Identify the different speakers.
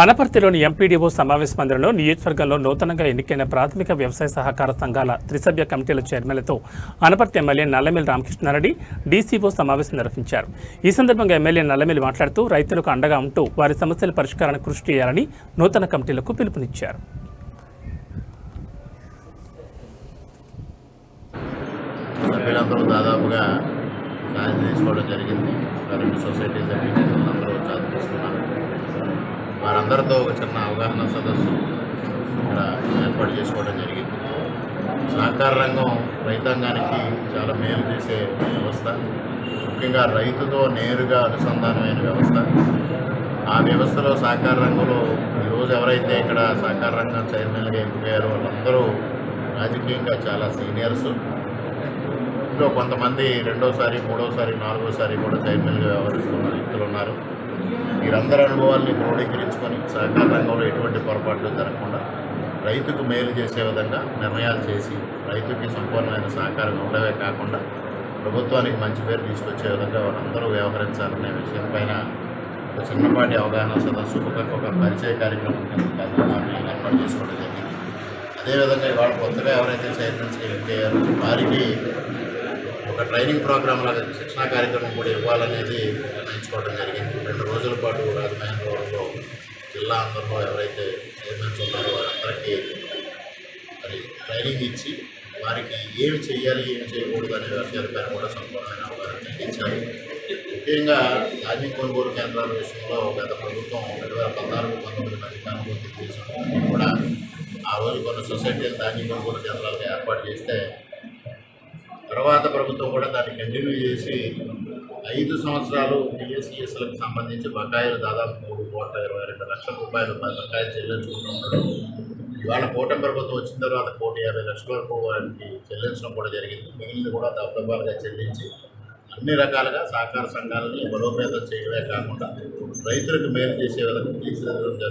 Speaker 1: అనపర్తిలోని MPDO సమావేశ మందిరంలో నియోజకవర్గంలో నూతనంగా ఎన్నికైన ప్రాథమిక వ్యవసాయ సహకార సంఘాల త్రిసభ్య కమిటీల చైర్మన్లతో అనపర్తి ఎమ్మెల్యే నల్లమిల్లి రామకృష్ణారెడ్డి డీసీఓ సమావేశం నిర్వహించారు. ఈ సందర్భంగా ఎమ్మెల్యే నల్లమిల్ మాట్లాడుతూ రైతులకు అండగా ఉంటూ వారి సమస్యల పరిష్కారానికి కృషి చేయాలని నూతన కమిటీలకు పిలుపునిచ్చారు.
Speaker 2: సభ్యులందరూ దాదాపుగా తీసుకోవడం జరిగింది. రెండు సొసైటీ అందరితో ఒక చిన్న అవగాహన సదస్సు ఇక్కడ ఏర్పాటు చేసుకోవడం జరిగింది. సహకార రంగం రైతాంగానికి చాలా మేలు చేసే వ్యవస్థ. ముఖ్యంగా రైతుతో నేరుగా అనుసంధానమైన వ్యవస్థ. ఆ వ్యవస్థలో సహకార రంగంలో ఈరోజు ఎవరైతే ఇక్కడ సహకార రంగం చైర్మన్గా ఎంపికయ్యారో వాళ్ళందరూ రాజకీయంగా చాలా సీనియర్స్. ఇంట్లో కొంతమంది రెండోసారి మూడోసారి నాలుగోసారి కూడా చైర్మన్గా వ్యవహరిస్తున్న వ్యక్తులు ఉన్నారు. వీరందరి అనుభవాల్ని క్రోడీకరించుకొని సహకార రంగంలో ఎటువంటి పొరపాట్లు జరగకుండా రైతుకు మేలు చేసే విధంగా నిర్ణయాలు చేసి రైతుకి సంపూర్ణమైన సహకారం ఉండవే కాకుండా ప్రభుత్వానికి మంచి పేరు తీసుకొచ్చే విధంగా వారందరూ వ్యవహరించాలనే విషయం పైన ఒక చిన్నపాటి అవగాహన సదస్సు ఒక పరిచయ కార్యక్రమం ఏర్పాటు చేసుకోవడం జరిగింది. అదేవిధంగా ఇవాళ కొత్తగా ఎవరైతే చైర్మన్స్కి ఎన్నికయ్యారో వారికి ఒక ట్రైనింగ్ ప్రోగ్రామ్ లాగా శిక్షణా కార్యక్రమం కూడా ఇవ్వాలనేది నిర్ణయించుకోవడం జరిగింది. రెండు రోజుల పాటు రాజమహేంద్రవరంలో జిల్లా అందరిలో ఎవరైతే చైర్మన్స్ ఉన్నారో వారందరికీ మరి ట్రైనింగ్ ఇచ్చి వారికి ఏమి చేయాలి ఏమి చేయకూడదు అనే విషయాలపైన కూడా సంపూర్ణమైన అవగాహన కలిగించాలి ముఖ్యంగా ధాన్యం కొనుగోలు కేంద్రాల విషయంలో గత ప్రభుత్వం రెండు వేల పద్నాలుగు పంతొమ్మిది మంది కాలంలో కూడా ఆ రోజు కొన్ని సొసైటీలు ధాన్యం కొనుగోలు కేంద్రాలకు ఏర్పాటు చేస్తే తర్వాత ప్రభుత్వం కూడా దాన్ని కంటిన్యూ చేసి ఐదు సంవత్సరాలు టీఎస్ఈఎస్లకు సంబంధించి బకాయిలు దాదాపు మూడు కోట్ల ఇరవై రెండు లక్షల రూపాయలు బకాయిలు చెల్లించుకుంటూ ఇవాళ కూటమి ప్రభుత్వం వచ్చిన తర్వాత కోటి యాభై లక్షల వరకు వారికి చెల్లించడం కూడా జరిగింది. మిగిలిన కూడా దఫదఫాలుగా చెల్లించి అన్ని రకాలుగా సహకార సంఘాలని బలోపేతం చేయడమే కాకుండా రైతులకు మేలు చేసే విధంగా తీర్చిదిద్దడం జరుగుతుంది.